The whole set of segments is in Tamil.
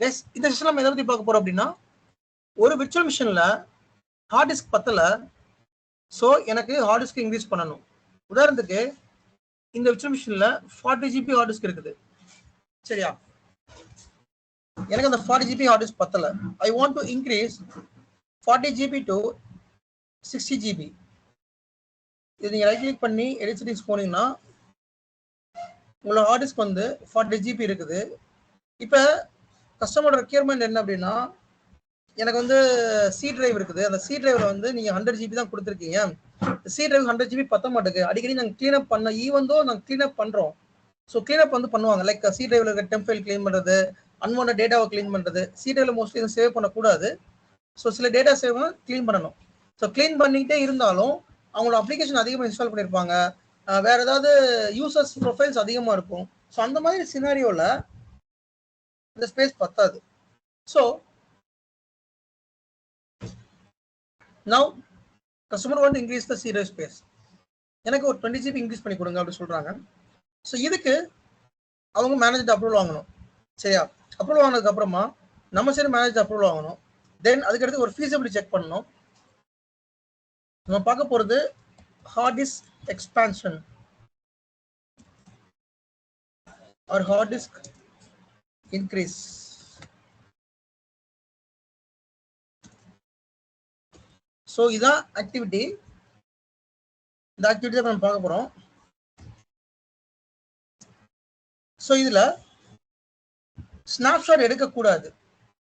கைஸ் இந்த செஷன் நம்ம எதை பத்தி பார்க்க போறோம் அப்படின்னா ஒரு விர்ச்சுவல் மிஷின்ல ஹார்ட் டிஸ்க் பத்தல ஸோ எனக்கு ஹார்ட் டிஸ்க் இன்க்ரீஸ் பண்ணணும். உதாரணத்துக்கு இந்த விர்ச்சுவல் மிஷின்ல ஃபார்ட்டி ஜிபி ஹார்ட் டிஸ்க் இருக்குது. சரியா? எனக்கு அந்த ஃபார்ட்டி ஜிபி ஹார்ட் டிஸ்க் பத்தல. I want to increase forty GB to sixty GB இது நீங்கள் ரைட் கிளிக் பண்ணி எடிட் செட்டிங்ஸ் போனீங்கன்னா உங்களோட ஹார்ட் டிஸ்க் வந்து ஃபார்ட்டி ஜிபி இருக்குது. இப்போ கஸ்டமரோட ரெக்யர்மெண்ட் என்ன அப்படின்னா எனக்கு வந்து சி டிரைவ் இருக்குது. அந்த சி டிரைவில் வந்து நீங்கள் ஹண்ட்ரட் ஜிபி தான் கொடுத்துருக்கீங்க. சி டிரைவ் ஹண்ட்ரட் ஜிபி பத்த மாட்டேங்குது. அடிக்கடி நாங்கள் க்ளீனப் பண்ண ஈவந்தோ நாங்கள் க்ளீனப் பண்ணுறோம் ஸோ க்ளீனப் வந்து பண்ணுவாங்க. லைக் சி டிரைவில் இருக்க டெம்ப் ஃபைல் க்ளீன் பண்ணுறது அன்வான்ட் டேட்டாவை க்ளீன் பண்ணுறது சி டிரைவில் மோஸ்ட்லி சேவ் பண்ணக்கூடாது. ஸோ சில டேட்டா சேவ் க்ளீன் பண்ணணும். ஸோ க்ளீன் பண்ணிக்கிட்டே இருந்தாலும் அவங்களோட அப்ளிகேஷன் அதிகமாக இன்ஸ்டால் பண்ணியிருப்பாங்க வேறு வேற ஏதாவது யூசர்ஸ் ப்ரொஃபைல்ஸ் அதிகமாக இருக்கும். ஸோ அந்த மாதிரி சினாரியோவில் இந்த ஸ்பேஸ் பத்தாது. So now customer want increase the serious space எனக்கு ஒரு டுவெண்ட்டி ஜிபி இன்க்ரீஸ் பண்ணி கொடுங்க அப்படின்னு சொல்கிறாங்க ஸோ இதுக்கு அவங்க மேனேஜர் அப்ரூவல் வாங்கணும். சரியா? அப்ரூவல் வாங்கினதுக்கு அப்புறமா நம்ம சைடு மேனேஜர் அப்ரூவல் வாங்கணும். தென் அதுக்கடுத்து ஒரு ஃபீஸபிலிட்டி செக் பண்ணணும். நம்ம பார்க்க போகிறது hard disk expansion or hard disk increase. So இதான் ஆக்டிவிட்டி இந்த ஆக்டிவிட்டி தான் நம்ம பார்க்க போகிறோம் ஸோ இதில் ஸ்னாப்ஷாட் எடுக்கக்கூடாது.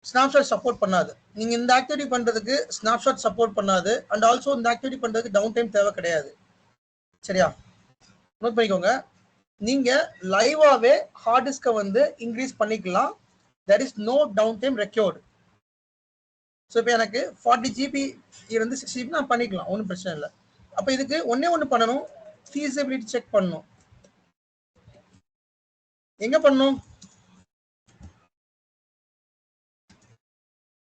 ஸ்னாப்ஷாட் சப்போர்ட் பண்ணாது. நீங்கள் இந்த ஆக்டிவிட்டி பண்ணுறதுக்கு ஸ்னாப்ஷாட் சப்போர்ட் பண்ணாது. அண்ட் ஆல்சோ இந்த ஆக்டிவிட்டி பண்ணுறதுக்கு டவுன் டைம் தேவை கிடையாது. சரியா? நோட் பண்ணிக்கோங்க. நீங்கள் லைவாகவே ஹார்ட் டிஸ்கை வந்து இன்க்ரீஸ் பண்ணிக்கலாம். That is no down time required so இப்போ எனக்கு ஃபார்ட்டி ஜிபி இருந்து சிக்ஸ் ஜிபி நான் பண்ணிக்கலாம். ஒன்றும் பிரச்சனை இல்லை. அப்போ இதுக்கு ஒன்றே ஒன்று பண்ணணும். ஃபீஸபிலிட்டி செக் பண்ணணும். எங்கே பண்ணணும்?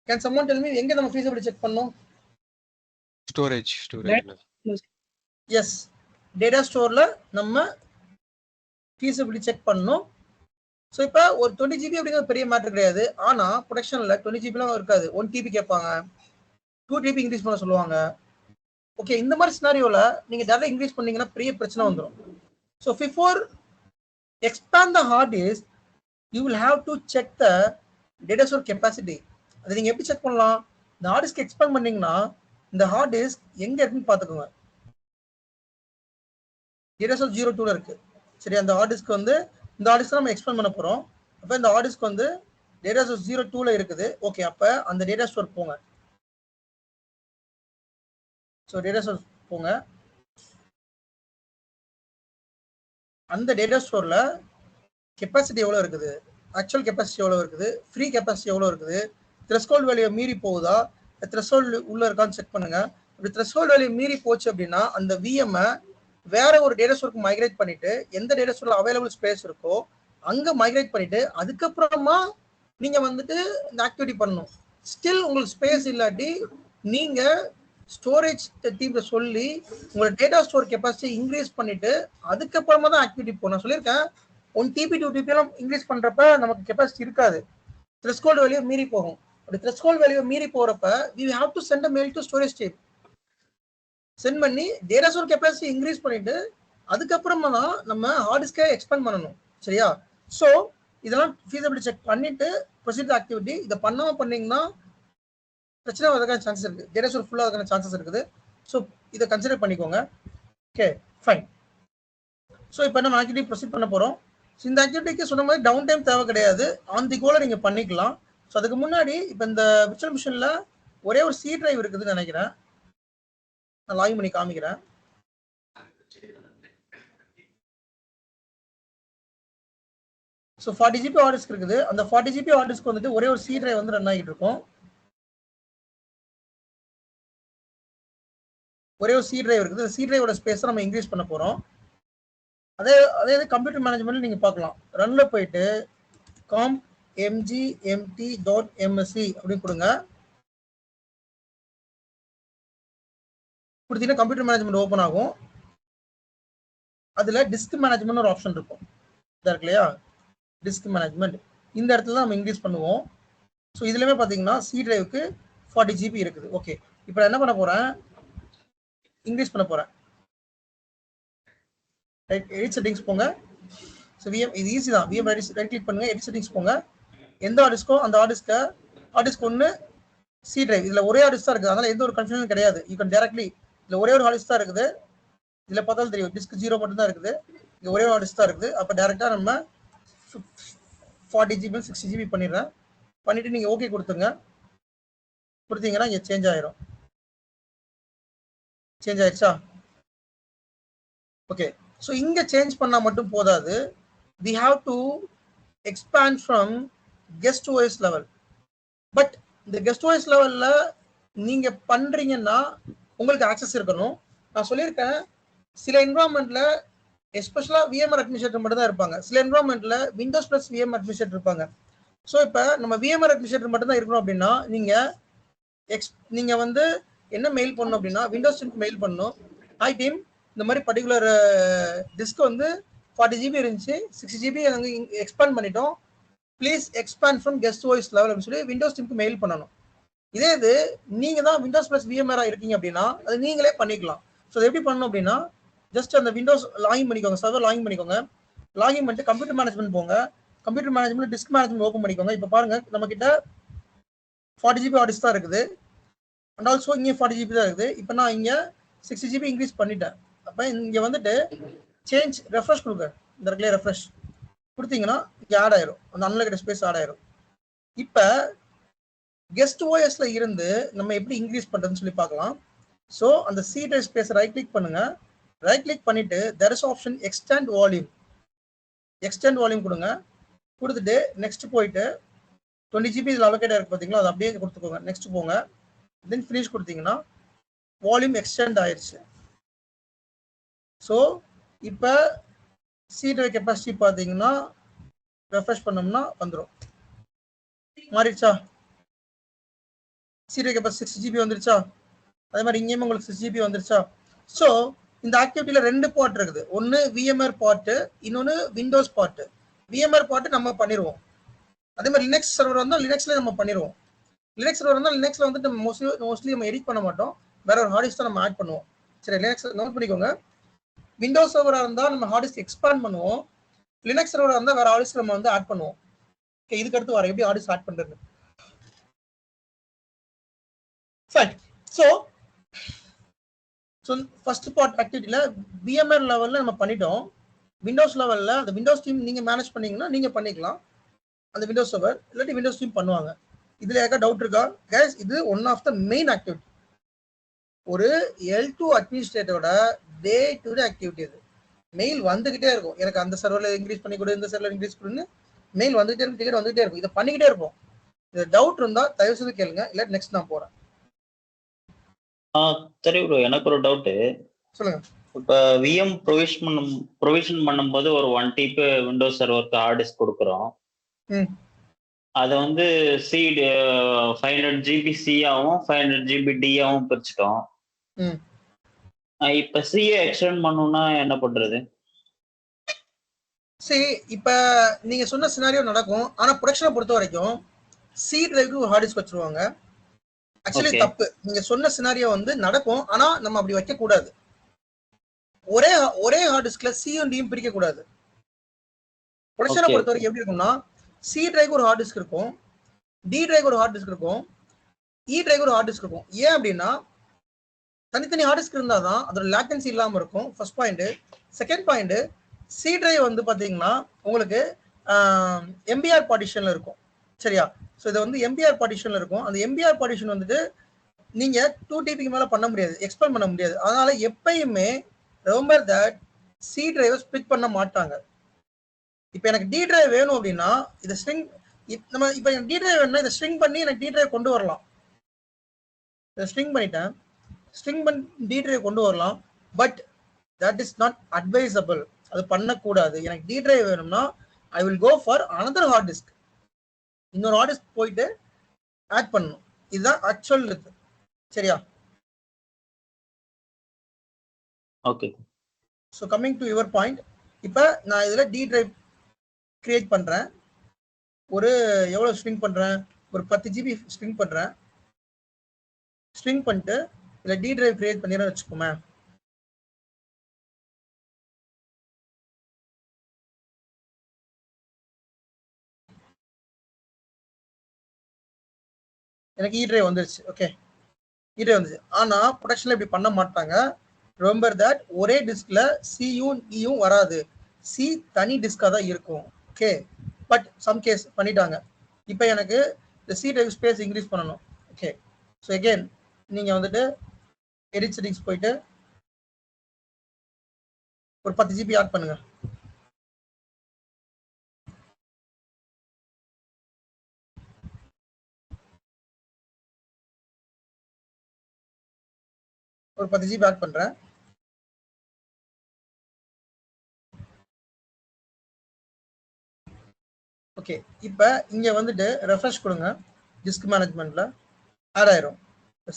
கேன் சம்மன் டெல் மீ எங்க நம்ம ஃபீஸபிலிட்டி செக் பண்ணோம் ஸ்டோரேஜ் ஸ்டோரேஜ்ல எஸ் டேட்டா ஸ்டோர்ல நம்ம ஃபீஸபிலிட்டி செக் பண்ணணும் ஸோ இப்போ ஒரு டுவெண்ட்டி ஜிபி அப்படிங்கிறது பெரிய மேட்ரு கிடையாது. ஆனால் ப்ரொடக்ஷனில் டுவெண்ட்டி ஜிபிலாம் இருக்காது. ஒன் டிபி கேட்பாங்க. டூ டிபி இன்க்ரீஸ் பண்ண சொல்லுவாங்க. ஓகே இந்த மாதிரி சினாரியோவில் நீங்கள் டேட்டா இன்க்ரீஸ் பண்ணீங்கன்னா பெரிய பிரச்சனை வந்துடும் so before expand the hard is you will have to check the data store capacity அதை நீங்கள் எப்படி செக் பண்ணலாம்? இந்த ஹார்ட் டிஸ்க் எக்ஸ்பேண்ட் பண்ணீங்கன்னா இந்த ஹார்ட் டிஸ்க் எங்கே இருக்குன்னு பார்த்துக்கோங்க. டேட்டா ஸ்டோர் ஜீரோ டூல இருக்குது சரி அந்த ஹார்ட் டிஸ்க் வந்து இந்த ஹார்ட் டிஸ்க் நம்ம எக்ஸ்பிளைன் பண்ண போகிறோம் அப்போ இந்த ஹார்ட் டிஸ்க் வந்து டேட்டா ஸ்டோர் ஜீரோ டூவில் இருக்குது. ஓகே அப்போ அந்த டேட்டா ஸ்டோர் போங்க. ஸோ டேட்டா ஸ்டோர் போங்க. அந்த டேட்டா ஸ்டோரில் கெப்பாசிட்டி எவ்வளோ இருக்குது? ஆக்சுவல் கெப்பாசிட்டி எவ்வளோ இருக்குது? ஃப்ரீ கெப்பாசிட்டி எவ்வளோ இருக்குது? த்ரெஸ்கோல்டு வேலையை மீறி போகுதா? த்ரெஸ்ஹோல்டு உள்ளே இருக்கான்னு செக் பண்ணுங்கள் இப்படி த்ரெஸ்ஹோல்டு வேலையை மீறி போச்சு அப்படின்னா அந்த விஎம்ஐ வேற ஒரு டேட்டா ஸ்டோருக்கு மைக்ரேட் பண்ணிட்டு எந்த டேட்டா ஸ்டோர்ல அவைலபிள் ஸ்பேஸ் இருக்கோ அங்க மைக்ரேட் பண்ணிட்டு அதுக்கப்புறமா நீங்க வந்துட்டு இந்த ஆக்டிவிட்டி பண்ணணும். ஸ்டில் உங்களுக்கு ஸ்பேஸ் இல்லாட்டி நீங்க ஸ்டோரேஜ் டீம்ல சொல்லி உங்களோட டேட்டா ஸ்டோர் கெப்பாசிட்டி இன்க்ரீஸ் பண்ணிட்டு அதுக்கப்புறமா தான் ஆக்டிவிட்டி போகணும். சொல்லியிருக்கேன் ஒன் டிபி டூ டிபி எல்லாம் இன்க்ரீஸ் பண்றப்ப நமக்கு கெப்பாசிட்டி இருக்காது. த்ரெஸ்கோல்டு வேல்யூ மீறி போகும். அப்படி த்ரெஸ்கோல்டு வேல்யூ மீறி போறப்ப we have to send a mail to storage team send பண்ணி டேட்டா ஸ்டோர் கெப்பாசிட்டி இன்க்ரீஸ் பண்ணிட்டு அதுக்கப்புறமா தான் நம்ம ஹார்ட் டிஸ்கை எக்ஸ்பேண்ட் பண்ணணும். சரியா? ஸோ இதெல்லாம் ஃபீஸபிலிட்டி செக் பண்ணிட்டு ப்ரொசீட் ஆக்டிவிட்டி இதை பண்ணாமல் பண்ணீங்கன்னா பிரச்சனை வரதுக்கான சான்சஸ் இருக்குது டேட்டா ஸ்டோர் ஃபுல்லாக அதுக்கான சான்சஸ் இருக்குது. ஸோ இதை கன்சிடர் பண்ணிக்கோங்க. ஓகே ஃபைன் ஸோ இப்போ நம்ம ஆக்டிவிட்டி ப்ரொசீட் பண்ண போகிறோம் ஸோ இந்த ஆக்டிவிட்டிக்கு சொன்ன மாதிரி டவுன் டைம் தேவை கிடையாது. ஆன் தி கோல நீங்கள் பண்ணிக்கலாம். ஸோ அதுக்கு முன்னாடி இப்போ இந்த விர்ச்சுவல் மிஷினில் ஒரே ஒரு சி டிரைவ் இருக்குதுன்னு நினைக்கிறேன். நான் லாகின் பண்ணி காமிக்கிறேன். ஸோ ஃபார்ட்டி ஜிபி ஆர்டிஸ்க் இருக்குது. அந்த ஃபார்ட்டி ஜிபி ஆர்டிஸ்க்கு வந்துட்டு ஒரே ஒரு சி ட்ரைவ் வந்து ரன் ஆகிட்டு இருக்கும். ஒரே ஒரு சி ட்ரைவ் இருக்குது. சி ட்ரைவோட ஸ்பேஸை நம்ம இன்க்ரீஸ் பண்ண போகிறோம் அதே அதே இது கம்ப்யூட்டர் மேனேஜ்மெண்ட் நீங்கள் பார்க்கலாம். ரன்ல போயிட்டு com MG MD dot MSC அப்படின்னு கொடுங்க. கொடுத்தீங்கன்னா கம்ப்யூட்டர் மேனேஜ்மெண்ட் ஓப்பன் ஆகும். அதில் டிஸ்க் மேனேஜ்மெண்ட் ஒரு ஆப்ஷன் இருக்கும். இதாக இருக்கு இல்லையா? டிஸ்க் மேனேஜ்மெண்ட் இந்த இடத்துல தான் நம்ம இன்க்ரீஸ் பண்ணுவோம். ஸோ இதுலேயுமே பார்த்தீங்கன்னா சி டிரைவுக்கு ஃபார்ட்டி ஜிபி இருக்குது. ஓகே இப்போ நான் என்ன பண்ண போகிறேன் இன்க்ரீஸ் பண்ண போகிறேன் ரைட் எடிட் செட்டிங்ஸ் போங்க. ஸோ விஎம் இது ஈஸி தான். விஎம் ரைட் ரைட் கிளிக் பண்ணுங்கள் எடிட் செட்டிங்ஸ் போங்க. எந்த ஆர்டிஸ்க்கோ அந்த ஆர்டிஸ்க்கு ஆர்டிஸ்க்கு ஒன்று சி டிரைவ் இதில் ஒரே ஆர்டிஸ்ட் தான் இருக்குது அதனால் எந்த ஒரு கன்ஃபியூஷனும் கிடையாது. யூ கேன் டேரக்ட்லி இதில் ஒரே ஒரு ஆர்டிஸ்ட் தான் இருக்குது. இதில் பார்த்தாலும் தெரியும். டிஸ்க் ஜீரோ மட்டும் தான் இருக்குது. இங்கே ஒரே ஒரு ஆர்டிஸ்ட் தான் இருக்குது. அப்போ டேரெக்டாக நம்ம ஃபார்ட்டி ஜிபி சிக்ஸ்டி ஜிபி பண்ணிடுறேன். பண்ணிவிட்டு நீங்கள் ஓகே கொடுத்துங்க கொடுத்தீங்கன்னா இங்கே சேஞ்ச் ஆயிரும். சேஞ்ச் ஆயிடுச்சா? ஓகே ஸோ இங்கே சேஞ்ச் பண்ணால் மட்டும் போதாது. We have to expand from guest OS level but இந்த கெஸ்ட் ஓஎஸ் லெவலில் நீங்கள் பண்ணுறீங்கன்னா உங்களுக்கு ஆக்சஸ் இருக்கணும். நான் சொல்லியிருக்கேன் சில என்வரான்மெண்ட்ல எஸ்பெஷலாக விஎம்ஆர் அட்மினிஸ்ட்ரேட்டர் மட்டும் தான் இருப்பாங்க. சில என்வரான்மெண்ட்ல விண்டோஸ் ப்ளஸ் விஎம் அட்மினிஸ்ட்ரேட்டர் இருப்பாங்க. ஸோ இப்போ நம்ம விஎம்ஆர் அட்மினிஸ்ட்ரேட்டர் மட்டும் தான் இருக்கணும் அப்படின்னா நீங்கள் எக்ஸ் நீங்கள் வந்து என்ன மெயில் பண்ணணும் அப்படின்னா விண்டோஸ் டீமுக்கு மெயில் பண்ணணும். ஹாய் டீம் இந்த மாதிரி பர்டிகுலர் டிஸ்க் வந்து ஃபார்ட்டி ஜிபி இருந்துச்சு. சிக்ஸ்டி ஜிபி நாங்கள் எக்ஸ்பேண்ட் பண்ணிட்டோம். Please expand from guest OS level அப்படின்னு சொல்லி விண்டோஸ் டீமுக்கு மெயில் பண்ணணும். இதே இது நீங்கள் தான் விண்டோஸ் ப்ளஸ் விஎம்ஆரா இருக்கீங்க அப்படின்னா அது நீங்களே பண்ணிக்கலாம். ஸோ எப்படி பண்ணணும் அப்படின்னா ஜஸ்ட் அந்த விண்டோஸ் லாகின் பண்ணிக்கோங்க சர்வர் லாகின் பண்ணிக்கோங்க. லாகின் பண்ணிட்டு கம்ப்யூட்டர் மேனேஜ்மெண்ட் போங்க. Computer management disk management open பண்ணிக்கோங்க. இப்போ பாருங்க நம்ம கிட்ட ஃபார்ட்டி ஜிபி ஆடிஸ் தான் இருக்குது. அண்ட் ஆல்சோ இங்கே ஃபார்ட்டி ஜிபி தான் இருக்குது. இப்போ நான் இங்கே சிக்ஸ்டி ஜிபி இன்க்ரீஸ் பண்ணிட்டேன். அப்போ இங்கே வந்துட்டு சேஞ்ச் ரெஃப்ரெஷ் கொடுங்க. இந்த இடத்துல ரெஃப்ரெஷ் கொடுத்தீங்கன்னா இங்கே ஆட் ஆயிரும். அந்த அன்லிமிட்டட் ஸ்பேஸ் ஆட் ஆயிரும். இப்போ கெஸ்ட் ஓஎஸ்ல இருந்து நம்ம எப்படி இன்க்ரீஸ் பண்றதுன்னு சொல்லி பார்க்கலாம். ஸோ அந்த சீட்டர் ஸ்பேஸ் ரைட் கிளிக் பண்ணுங்க. ரைட் கிளிக் பண்ணிட்டு there is option extend volume extend volume கொடுங்க. கொடுத்துட்டு நெக்ஸ்ட் போயிட்டு டுவெண்ட்டி ஜிபி இதில் அலோகேட் இருக்கு பார்த்தீங்களா அது அப்படியே கொடுத்துக்கோங்க. நெக்ஸ்ட் போங்க. தென் ஃபினிஷ் கொடுத்தீங்கன்னா வால்யூம் எக்ஸ்டெண்ட் ஆயிடுச்சு ஸோ இப்போ சீட்டர் கெப்பாசிட்டி பார்த்தீங்கன்னா ரெஃப்ரெஷ் பண்ணோம்னா வந்துடும் மாறிடுச்சா? சீரியக்கு இப்போ சிக்ஸ் ஜிபி வந்துருச்சா? அதே மாதிரி இங்கேயும் உங்களுக்கு சிக்ஸ் ஜிபி வந்துருச்சா? ஸோ இந்த ஆக்டிவிட்டியில் ரெண்டு பார்ட் இருக்குது. ஒன்று விஎம்ஆர் பார்ட்டு இன்னொன்று விண்டோஸ் பார்ட்டு விஎம்ஆர் பார்ட்டு நம்ம பண்ணிடுவோம் அதே மாதிரி லினக்ஸ் சர்வர் வந்தால் லினக்ஸ்ல நம்ம பண்ணிடுவோம் லினக்ஸ் சர்வர் வந்தால் லினக்ஸ்ல வந்துட்டு மோஸ்ட்லி மோஸ்ட்லி நம்ம எடிட் பண்ண மாட்டோம். வேற ஒரு ஹார்டிஸ்க் தான் நம்ம ஆட் பண்ணுவோம். சரி லினக்ஸ் நோட் பண்ணிக்கோங்க. விண்டோஸ் சர்வராக இருந்தால் நம்ம ஹார்டிஸ்க் எக்ஸ்பேண்ட் பண்ணுவோம். லினக்ஸ் சர்வராக இருந்தால் வேற ஹார்டிஸ்க் நம்ம வந்து ஆட் பண்ணுவோம். ஓகே இதுக்கு அடுத்து வர எப்படி ஹார்டிஸ்க் ஆட் பண்ணுறது fine so so first part ஆக்டிவிட்டியில் PMR லெவலில் நம்ம பண்ணிட்டோம். விண்டோஸ் லெவலில் அந்த விண்டோஸ் டீம் நீங்கள் மேனேஜ் பண்ணீங்கன்னா நீங்கள் பண்ணிக்கலாம். அந்த விண்டோஸ் சர்வர் இல்லாட்டி விண்டோஸ் டீம் பண்ணுவாங்க. இதில் ஏதாவது டவுட் இருக்கா? கேஸ் இது one of the main activity ஒரு எல் டூ அட்மினிஸ்ட்ரேட்டரோட டே டு டே ஆக்டிவிட்டி இது மெயில் வந்துகிட்டே இருக்கும். எனக்கு அந்த சர்வரில் இன்க்ரீஸ் பண்ணி கொடு இந்த சர்வரில் இன்க்ரீஸ் கொடுன்னு மெயில் வந்துகிட்டே இருக்கும் டிக்கெட் வந்துகிட்டே இருக்கும். இதை பண்ணிக்கிட்டே இருப்போம். இது டவுட் இருந்தால் தயவு செய்து கேளுங்க. இல்லாட்டி நெக்ஸ்ட் நான் போகிறேன் சரி ப்ரோ எனக்கு ஒரு டவுட்டு சொல்லுங்க. இப்போ விஎம் ப்ரொவிஷன் பண்ணும் ப்ரொவிஷன் பண்ணும்போது ஒரு ஒன் டிபி விண்டோஸ் சர்வருக்கு ஹார்ட் டிஸ்க் கொடுக்குறோம். அதை வந்து சி ஃபைவ் ஹண்ட்ரட் ஜிபி சியாவும் ஃபைவ் ஹண்ட்ரட் ஜிபி டியாவும் பிரிச்சுட்டோம். இப்போ சிஏ எக்ஸ்டெண்ட் பண்ணணும்னா என்ன பண்றது? சரி இப்போ நீங்க சொன்ன சினாரியோ நடக்கும். ஆனா ப்ரொடக்ஷனை பொறுத்த வரைக்கும் சி டிரைவ்க்கு ஒரு ஹார்ட் டிஸ்க் வச்சிருவாங்க. ஆக்சுவலி. தப்பு. நீங்க சொன்ன சினாரியோ வந்து நடக்கும். ஆனா நம்ம அப்படி வைக்க கூடாது ஒரே ஒரே ஹார்ட் டிஸ்க்ல சியும் டியும் பிரிக்க கூடாது ப்ரொடக்ஷனை பொறுத்த வரைக்கும் எப்படி இருக்கும்னா சி டிரைவ்க்கு ஒரு ஹார்ட் டிஸ்க் இருக்கும். டி டிரைவ்க்கு ஒரு ஹார்ட் டிஸ்க் இருக்கும். இ டிரைவ்க்கு ஒரு ஹார்ட் டிஸ்க் இருக்கும். ஏன் அப்படின்னா தனித்தனி ஹார்ட் டிஸ்க் இருந்தால் தான் அதோட லேட்டன்சி இல்லாமல் இருக்கும். First point second point C drive வந்து பார்த்தீங்கன்னா உங்களுக்கு எம்பிஆர் பார்ட்டிஷனில் இருக்கும். சரியா? ஸோ இது வந்து எம்பிஆர் பார்ட்டிஷனில் இருக்கும். அந்த எம்பிஆர் பார்ட்டிஷன் வந்துட்டு நீங்கள் டூ டிபிக்கு மேலே பண்ண முடியாது. எக்ஸ்பேண்ட் பண்ண முடியாது. அதனால எப்பயுமே ரிமெம்பர் தட் சி டிரைவை ஸ்பிட் பண்ண மாட்டாங்க. இப்போ எனக்கு டி டிரைவ் வேணும் அப்படின்னா இதை ஸ்ட்ரிங் நம்ம இப்போ எனக்கு டி டிரைவ் வேணும்னா இதை ஸ்ட்ரிங் பண்ணி எனக்கு டி டிரைவ் கொண்டு வரலாம். இதை ஸ்ட்ரிங் பண்ணிட்டேன். ஸ்ட்ரிங் பண்ணி டி டிரைவ் கொண்டு வரலாம். But that is not advisable அது பண்ணக்கூடாது. எனக்கு டி டிரைவ் வேணும்னா I will go for another hard disk இன்னொரு ஹார்ட் டிஸ்க் போயிட்டு ஆட் பண்ணணும். இதுதான் ஆக்சுவல் இது. சரியா? Okay so coming to your point இப்போ நான் இதில் டி டிரைவ் கிரியேட் பண்ணுறேன் ஒரு எவ்வளோ ஸ்ட்ரிங் பண்ணுறேன் ஒரு பத்து ஜிபி ஸ்ட்ரிங் பண்ணுறேன் ஸ்ட்ரிங் பண்ணிட்டு இதில் டி டிரைவ் கிரியேட் பண்ணிடுறேன் வச்சுக்கோமே. எனக்கு e இ ட்ரைவ் வந்துருச்சு. ஓகே இ ட்ரைவ் வந்துச்சு. ஆனால் ப்ரொடக்ஷனில் இப்படி பண்ண மாட்டாங்க. ரிமெம்பர் தட் ஒரே டிஸ்கில் சியும் இயும் e வராது. சி தனி டிஸ்காக தான் இருக்கும். ஓகே பட் சம் கேஸ் பண்ணிட்டாங்க. இப்போ எனக்கு இந்த சி டிரைவ் ஸ்பேஸ் இன்க்ரீஸ் பண்ணணும். ஓகே ஸோ எகெயின் நீங்கள் வந்துட்டு எடிட் செட்டிங்ஸ் போயிட்டு ஒரு பத்து ஜிபி ஆட் பண்ணுங்கள் ஒரு பத்து ஜிபி ஆட் பண்றேன். ஓகே இப்போ இங்க வந்துட்டு ரெஃப்ரெஷ் கொடுங்க. டிஸ்க் மேனேஜ்மெண்ட்ல ஆட் ஆயிரும்.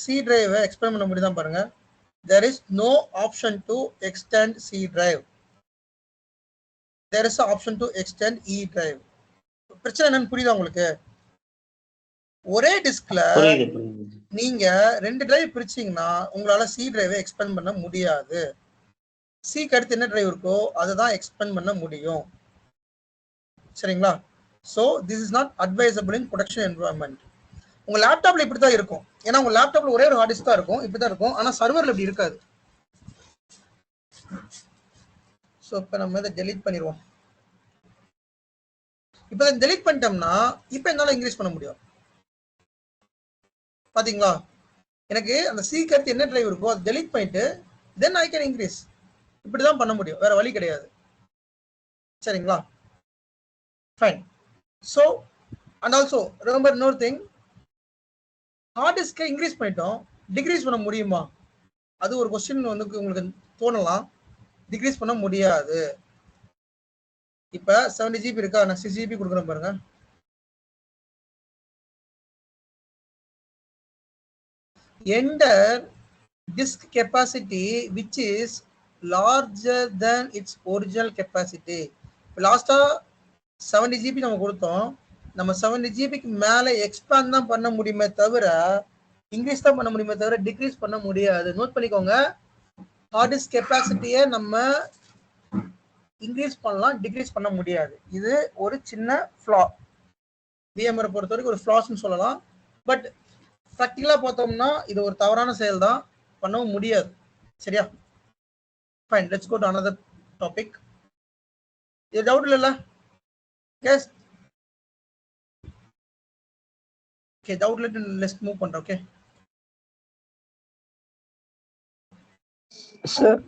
சி டிரைவை எக்ஸ்பிளைன் பண்ண முடியுதான் பாருங்க. There is no option to extend C drive there is option to extend E drive பிரச்சனை என்னன்னு புரியுதா உங்களுக்கு? ஒரே டிஸ்க்ல நீங்க ரெண்டு டிரைவ் பிரிச்சிங்கன்னா உங்களால சி டிரைவை எக்ஸ்பெண்ட் பண்ண முடியாது. சிக்கு அடுத்து என்ன டிரைவ் இருக்கோ அதை தான் எக்ஸ்பெண்ட் பண்ண முடியும். சரிங்களா? So this is not advisable in production environment உங்க லேப்டாப்ல இப்படி தான் இருக்கும். ஏன்னா உங்க லேப்டாப்ல ஒரே ஒரு ஹார்ட் டிஸ்க் தான் இருக்கும். இப்படி தான் இருக்கும். ஆனா சர்வர்ல இப்படி இருக்காது. ஸோ இப்போ நம்ம இதை டெலீட் பண்ணிடுவோம். இப்போ இதை டெலீட் பண்ணிட்டோம்னா இப்போ என்னால் இன்க்ரீஸ் பண்ண முடியும். பாத்தீங்களா? எனக்கு அந்த சீக்கு என்ன டிரைவ் இருக்கோ அதை டெலிட் பண்ணிட்டு தென் ஐ கேன் இன்க்ரீஸ் இப்படி தான் பண்ண முடியும். வேற வழி கிடையாது. சரிங்களா? ஃபைன் ஸோ அண்ட் ஆல்சோ ரொம்ப இன்னொரு திங் ஹார்ட் டிஸ்கை இன்க்ரீஸ் பண்ணிட்டோம். டிக்ரீஸ் பண்ண முடியுமா? அது ஒரு கொஸ்டின் வந்து உங்களுக்கு தோணலாம். டிக்ரீஸ் பண்ண முடியாது. இப்போ செவன்டி ஜிபி இருக்கா? நான் சிக்ஸ் ஜிபி கொடுக்குறேன் பாருங்க. Enter disk capacity which is larger than its original capacity? லாஸ்ட்டாக செவன்டி ஜிபி நம்ம கொடுத்தோம். நம்ம செவன்டி ஜிபிக்கு மேலே எக்ஸ்பேண்ட் தான் பண்ண முடியுமே தவிர இன்க்ரீஸ் தான் பண்ண முடியுமே தவிர டிக்ரீஸ் பண்ண முடியாது. நோட் பண்ணிக்கோங்க. ஹார்ட் டிஸ்க் கெப்பாசிட்டியை நம்ம இன்க்ரீஸ் பண்ணலாம் டிக்ரீஸ் பண்ண முடியாது. இது ஒரு சின்ன ஃப்ளா விஎம்ஆரை பொறுத்த வரைக்கும் ஒரு ஃப்ளாஸ்னு சொல்லலாம். பட் ப்ராக்டிக்கலாக பார்த்தோம்னா இது ஒரு தவறான செயல் தான் பண்ணவும் முடியாது. சரியா? Fine let's go to another topic இது டவுட் இல்லைல்ல? Yes okay doubt let move பண்ணுறேன் ஓகே சார்